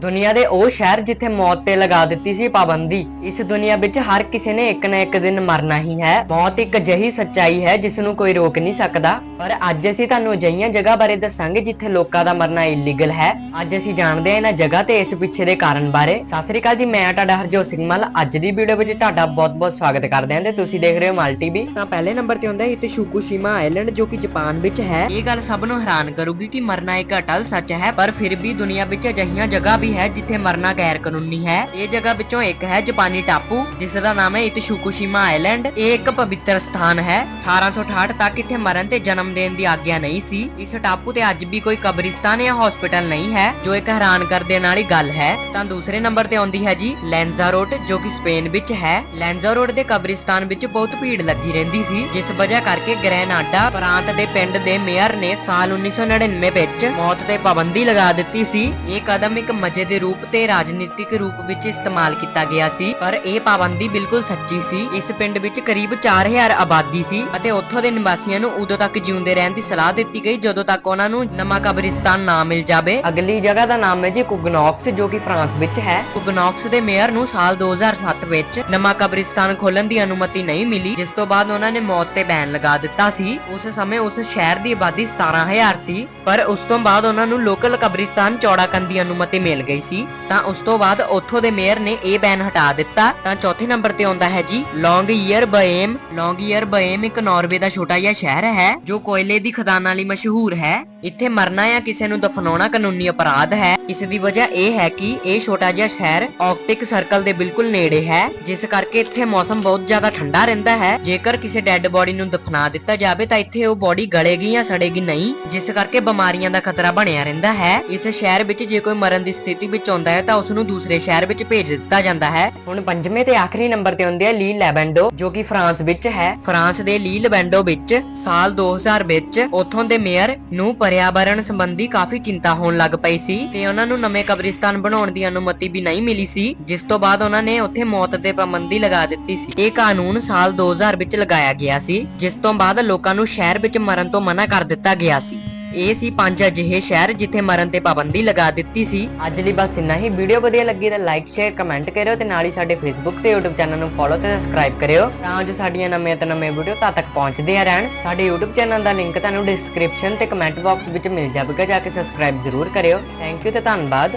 ਦੁਨੀਆ ਦੇ ਉਹ ਸ਼ਹਿਰ ਜਿੱਥੇ ਮੌਤ ਤੇ ਲਗਾ ਦਿੱਤੀ ਸੀ ਪਾਬੰਦੀ। ਇਸ ਦੁਨੀਆ ਵਿੱਚ ਹਰ ਕਿਸੇ ਨੇ ਇੱਕ ਨਾ ਇੱਕ ਦਿਨ ਮਰਨਾ ਹੀ ਹੈ। ਮੌਤ ਇੱਕ ਅਜਿਹੀ ਸੱਚਾਈ ਹੈ ਜਿਸ ਨੂੰ ਕੋਈ ਰੋਕ ਨਹੀਂ ਸਕਦਾ। ਪਰ ਅੱਜ ਅਸੀਂ ਤੁਹਾਨੂੰ ਅਜਿਹੀਆਂ ਜਗ੍ਹਾ ਬਾਰੇ ਦੱਸਾਂਗੇ ਜਿੱਥੇ ਲੋਕਾਂ ਦਾ ਮਰਨਾ ਇਲੀਗਲ ਹੈ। ਅੱਜ ਅਸੀਂ ਜਾਣਦੇ ਹਾਂ ਇਹਨਾਂ ਜਗ੍ਹਾ ਤੇ ਇਸ ਪਿੱਛੇ ਦੇ ਕਾਰਨ ਬਾਰੇ। ਸਤਿ ਸ੍ਰੀ ਅਕਾਲ ਜੀ, ਮੈਂ ਤੁਹਾਡਾ ਹਰਜੋਤ ਸਿੰਘ ਮੱਲ। ਅੱਜ ਦੀ ਵੀਡੀਓ ਵਿੱਚ ਤੁਹਾਡਾ ਬਹੁਤ-ਬਹੁਤ ਸਵਾਗਤ ਕਰਦੇ ਹਾਂ ਤੇ ਤੁਸੀਂ ਦੇਖ ਰਹੇ ਹੋ ਮਲ ਟੀਵੀ। ਤਾਂ ਪਹਿਲੇ ਨੰਬਰ ਤੇ ਹੁੰਦਾ ਹੈ, ਇੱਥੇ ਸ਼ੂਕੂਸ਼ੀਮਾ ਆਈਲੈਂਡ ਜੋ ਕਿ ਜਾਪਾਨ ਵਿੱਚ ਹੈ। ਇਹ ਗੱਲ ਸਭ ਨੂੰ ਹੈਰਾਨ ਕਰੂਗੀ ਕਿ ਮਰਨਾ ਇੱਕ ਅਟਲ ਸੱਚ ਹੈ, ਪਰ ਫਿਰ ਵੀ ਦੁਨੀਆ ਵਿੱਚ ਅਜਿਹੀਆਂ ਜਗ੍ਹਾ ਵੀ ਹੈ ਜਿੱਥੇ ਮਰਨਾ ਗੈਰ ਕਾਨੂੰਨੀ ਹੈ। ਇਹ ਜਗ੍ਹਾ ਵਿੱਚੋਂ ਇੱਕ ਹੈ ਜਾਪਾਨੀ ਟਾਪੂ, ਜਿਸ ਦਾ ਨਾਮ ਹੈ ਇਤਸ਼ੂਕੂਸ਼ੀਮਾ ਆਈਲੈਂਡ। ਇਹ ਇੱਕ ਪਵਿੱਤਰ ਸਥਾਨ ਹੈ। 1868 ਤੱਕ ਇੱਥੇ ਮਰਨ ਤੇ ਜਨਮ ਦੇਣ ਦੀ ਆਗਿਆ ਨਹੀਂ ਸੀ। ਇਸ ਟਾਪੂ ਤੇ ਅੱਜ ਵੀ ਕੋਈ ਕਬਰਿਸਤਾਨ ਜਾਂ ਹਸਪੀਟਲ ਨਹੀਂ ਹੈ, ਜੋ ਇੱਕ ਹੈਰਾਨ ਕਰ ਦੇਣ ਵਾਲੀ ਗੱਲ ਹੈ। ਤਾਂ ਦੂਸਰੇ ਨੰਬਰ ਤੇ ਆਉਂਦੀ ਹੈ ਜੀ ਲੈਂਜ਼ਾਰੋਟ ਜੋ ਕਿ ਸਪੇਨ ਵਿੱਚ ਹੈ। ਲੈਂਜ਼ਾਰੋਟ ਦੇ ਕਬਰਿਸਤਾਨ ਵਿੱਚ ਬਹੁਤ ਭੀੜ ਲੱਗੀ ਰਹਿੰਦੀ ਸੀ, ਜਿਸ ਵਜ੍ਹਾ ਕਰਕੇ ਗ੍ਰੈਨਾਡਾ ਪ੍ਰਾਂਤ ਦੇ ਪਿੰਡ ਦੇ ਮੇਅਰ ਨੇ ਸਾਲ 1999 ਵਿੱਚ ਮੌਤ ਤੇ ਪਾਬੰਦੀ ਲਗਾ ਦਿੱਤੀ ਸੀ। ਇਹ ਕਦਮ ਇੱਕ ਮਜ਼ ਦੇ ਰੂਪ ਤੇ ਰਾਜਨੀਤਿਕ ਰੂਪ ਵਿੱਚ ਇਸਤੇਮਾਲ ਕੀਤਾ ਗਿਆ ਸੀ ਪਰ ਇਹ ਪਾਬੰਦੀ ਬਿਲਕੁਲ ਸੱਚੀ ਸੀ। ਇਸ ਪਿੰਡ ਵਿੱਚ ਕਰੀਬ 4000 ਆਬਾਦੀ ਸੀ ਅਤੇ ਉੱਥੋਂ ਦੇ ਨਿਵਾਸੀਆਂ ਨੂੰ ਉਦੋਂ ਤੱਕ ਜਿਉਂਦੇ ਰਹਿਣ ਦੀ ਸਲਾਹ ਦਿੱਤੀ ਗਈ ਜਦੋਂ ਤੱਕ ਉਹਨਾਂ ਨੂੰ ਨਵਾਂ ਕਬਰਿਸਤਾਨ ਨਾ ਮਿਲ ਜਾਵੇ। ਅਗਲੀ ਜਗ੍ਹਾ ਦਾ ਨਾਮ ਹੈ ਜੀ ਕੁਗਨੌਕਸ ਜੋ ਕਿ ਫਰਾਂਸ ਵਿੱਚ ਹੈ। ਕੁਗਨੌਕਸ ਦੇ ਮੇਅਰ ਨੂੰ ਸਾਲ 2007 ਵਿੱਚ ਨਵਾਂ ਕਬਰਿਸਤਾਨ ਖੋਲਣ ਦੀ ਅਨੁਮਤੀ ਨਹੀਂ ਮਿਲੀ ਜਿਸ ਤੋਂ ਬਾਅਦ ਉਹਨਾਂ ਨੇ ਮੌਤ ਤੇ ਬੈਨ ਲਗਾ ਦਿੱਤਾ ਸੀ। ਉਸ ਸਮੇਂ ਉਸ ਸ਼ਹਿਰ ਦੀ ਆਬਾਦੀ 17000 ਸੀ ਪਰ ਉਸ ਤੋਂ ਬਾਅਦ ਉਹਨਾਂ ਨੂੰ ਲੋਕਲ ਕਬਰਿਸਤਾਨ ਚੌੜਾ ਕਰਨ ਦੀ ਅਨੁਮਤੀ ਮਿਲ ਗਈ ਸੀ, ਤਾਂ ਉਸ ਤੋਂ ਬਾਅਦ ਉੱਥੋਂ ਦੇ ਮੇਅਰ ਨੇ ਇਹ ਬੈਨ ਹਟਾ ਦਿੱਤਾ। ਤਾਂ ਚੌਥੇ ਨੰਬਰ ਤੇ ਆਉਂਦਾ ਹੈ ਜੀ ਲੌਂਗ ਈਅਰ ਬਏਮ ਲੌਂਗ ਈਅਰ ਬਏਮ ਇੱਕ ਨਾਰਵੇ ਦਾ ਛੋਟਾ ਜਿਹਾ ਸ਼ਹਿਰ ਹੈ, ਜੋ ਕੋਇਲੇ ਦੀ ਖਦਾਨਾਂ ਲਈ ਮਸ਼ਹੂਰ ਹੈ। ਇੱਥੇ ਮਰਨਾ ਜਾਂ ਕਿਸੇ ਨੂੰ ਦਫਨਾਉਣਾ ਕਾਨੂੰਨੀ ਅਪਰਾਧ ਹੈ। ਇਸ ਦੀ ਵਜ੍ਹਾ ਇਹ ਹੈ ਕਿ ਇਹ ਛੋਟਾ ਜਿਹਾ ਸ਼ਹਿਰ ਆਰਕਟਿਕ ਸਰਕਲ ਦੇ ਬਿਲਕੁਲ ਨੇੜੇ ਹੈ, ਜਿਸ ਕਰਕੇ ਇੱਥੇ ਮੌਸਮ ਬਹੁਤ ਜ਼ਿਆਦਾ ਠੰਡਾ ਰਹਿੰਦਾ ਹੈ। ਜੇਕਰ ਕਿਸੇ ਡੈੱਡ ਬੋਡੀ ਨੂੰ ਦਫਨਾ ਦਿੱਤਾ ਜਾਵੇ, ਤਾਂ ਇੱਥੇ ਉਹ ਬੋਡੀ ਗਲੇਗੀ ਜਾਂ ਸੜੇਗੀ ਨਹੀਂ, ਜਿਸ ਕਰਕੇ ਬਿਮਾਰੀਆਂ ਦਾ ਖਤਰਾ ਬਣਿਆ ਰਹਿੰਦਾ ਹੈ। ਇਸ ਸ਼ਹਿਰ ਵਿੱਚ ਜੇ ਕੋਈ ਮਰਨ ਦੀ ਸਥਿਤੀ ਵਿੱਚ ਆਉਂਦਾ ਹੈ ਤਾਂ ਉਸ ਨੂੰ ਦੂਸਰੇ ਸ਼ਹਿਰ ਵਿੱਚ ਭੇਜ ਦਿੱਤਾ ਜਾਂਦਾ ਹੈ। ਹੁਣ ਪੰਜਵੇਂ ਤੇ ਆਖਰੀ ਨੰਬਰ ਤੇ ਹੁੰਦੇ ਆ ਲੀ ਲੈਬੈਂਡੋ ਜੋ ਕਿ ਫਰਾਂਸ ਵਿੱਚ ਹੈ। ਫਰਾਂਸ ਦੇ ਲੀ ਲੈਬੈਂਡੋ ਵਿੱਚ ਸਾਲ 2000 ਵਿੱਚ ਉੱਥੋਂ ਦੇ ਮੇਅਰ ਨੂੰ ਪਰਿਆਵਰਣ ਸੰਬੰਧੀ ਕਾਫੀ ਚਿੰਤਾ ਹੋਣ ਲੱਗ ਪਈ ਸੀ ਤੇ ਉਹਨਾਂ ਨੂੰ ਨਵੇਂ ਕਬਰਿਸਤਾਨ ਬਣਾਉਣ ਦੀ ਅਨੁਮਤੀ ਵੀ ਨਹੀਂ ਮਿਲੀ ਸੀ ਜਿਸ ਤੋਂ ਬਾਅਦ ਉਹਨਾਂ ਨੇ ਉੱਥੇ ਮੌਤ ਤੇ ਪਾਬੰਦੀ ਲਗਾ ਦਿੱਤੀ ਸੀ। ਇਹ ਕਾਨੂੰਨ ਸਾਲ 2000 ਵਿੱਚ ਲਗਾਇਆ ਗਿਆ ਸੀ ਜਿਸ ਤੋਂ ਬਾਅਦ ਲੋਕਾਂ ਨੂੰ ਸ਼ਹਿਰ ਵਿੱਚ ਮਰਨ ਤੋਂ ਮਨਾ ਕਰ ਦਿੱਤਾ ਗਿਆ ਸੀ। ਇਹ ਸੀ ਪੰਜ ਅਜਿਹੇ ਸ਼ਹਿਰ ਜਿੱਥੇ ਮਰਨ ਤੇ ਪਾਬੰਦੀ ਲਗਾ ਦਿੱਤੀ ਸੀ। ਅੱਜ ਲਈ ਬਸ ਇੰਨਾ ਹੀ। ਵੀਡੀਓ ਵਧੀਆ ਲੱਗੀ ਤਾਂ ਲਾਈਕ ਸ਼ੇਅਰ ਕਮੈਂਟ ਕਰਿਓ ਤੇ ਨਾਲ ਹੀ ਸਾਡੇ ਫੇਸਬੁੱਕ ਤੇ YouTube ਚੈਨਲ ਨੂੰ ਫੋਲੋ ਤੇ ਸਬਸਕ੍ਰਾਈਬ ਕਰਿਓ। ਤਾਂ ਜੋ ਸਾਡੀਆਂ ਨਵੀਆਂ ਤੋਂ ਨਵੇਂ ਵੀਡੀਓ ਤਦ ਤੱਕ ਪਹੁੰਚਦੇ ਆ ਰਹਿਣ। ਸਾਡੇ YouTube ਚੈਨਲ ਦਾ ਲਿੰਕ ਤੁਹਾਨੂੰ ਡਿਸਕ੍ਰਿਪਸ਼ਨ ਤੇ ਕਮੈਂਟ ਬਾਕਸ ਵਿੱਚ ਮਿਲ ਜਾਵੇਗਾ। ਜਾ ਕੇ ਸਬਸਕ੍ਰਾਈਬ ਜ਼ਰੂਰ ਕਰਿਓ। ਥੈਂਕ ਯੂ ਤੇ ਧੰਨਵਾਦ।